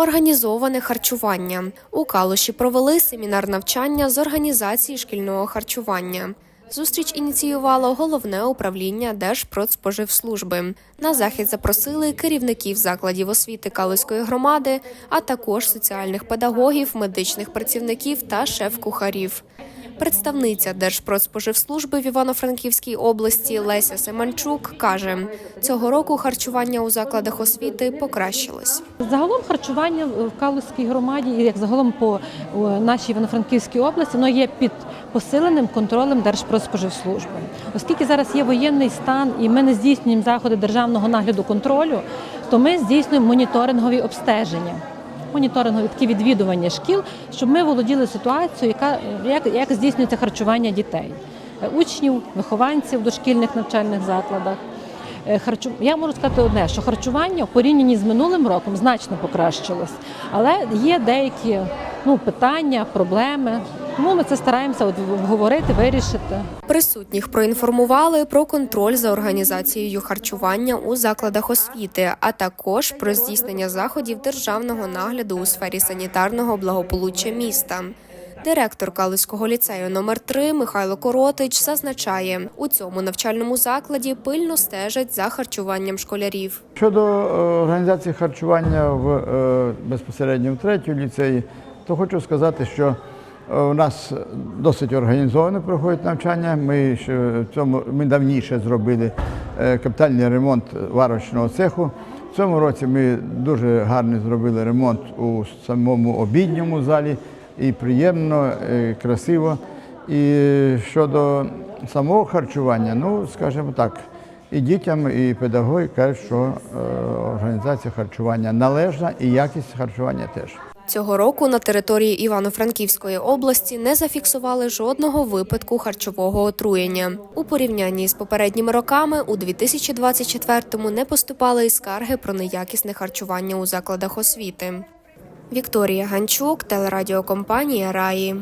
Організоване харчування у Калуші провели семінар навчання з організації шкільного харчування. Зустріч ініціювало головне управління Держпродспоживслужби. На захід запросили керівників закладів освіти Калуської громади, а також соціальних педагогів, медичних працівників та шеф-кухарів. Представниця Держпродспоживслужби в Івано-Франківській області Леся Семенчук каже: цього року харчування у закладах освіти покращилось. Загалом харчування в Калузькій громаді, і як загалом по нашій Івано-Франківській області, воно є під посиленим контролем Держпродспоживслужби. Оскільки зараз є воєнний стан і ми не здійснюємо заходи державного нагляду контролю, то ми здійснюємо моніторингові обстеження. Моніторингові такі відвідування шкіл, щоб ми володіли ситуацією, яка як, як здійснюється харчування дітей, е, учнів, вихованців дошкільних навчальних закладах. Е, Харчу... Я можу сказати одне, що харчування в порівнянні з минулим роком значно покращилось, але є деякі ну, питання, проблеми. Тому ми це стараємося от обговорити, вирішити. Присутніх проінформували про контроль за організацією харчування у закладах освіти, а також про здійснення заходів державного нагляду у сфері санітарного благополуччя міста. Директор Калузького ліцею номер 3 Михайло Коротич зазначає, у цьому навчальному закладі пильно стежать за харчуванням школярів. Щодо е, організації харчування в е, безпосередньо в третьому ліцеї, то хочу сказати, що у нас досить організовано проходить навчання. Ми в цьому ми давніше зробили е, капітальний ремонт варочного цеху. В цьому році ми дуже гарно зробили ремонт у самому обідньому залі і приємно, і красиво. І щодо самого харчування, ну скажімо так. І дітям, і педагоги кажуть, що е, організація харчування належна і якість харчування теж. Цього року на території Івано-Франківської області не зафіксували жодного випадку харчового отруєння. У порівнянні з попередніми роками у 2024-му не поступали і скарги про неякісне харчування у закладах освіти. Вікторія Ганчук, телерадіокомпанія Раї.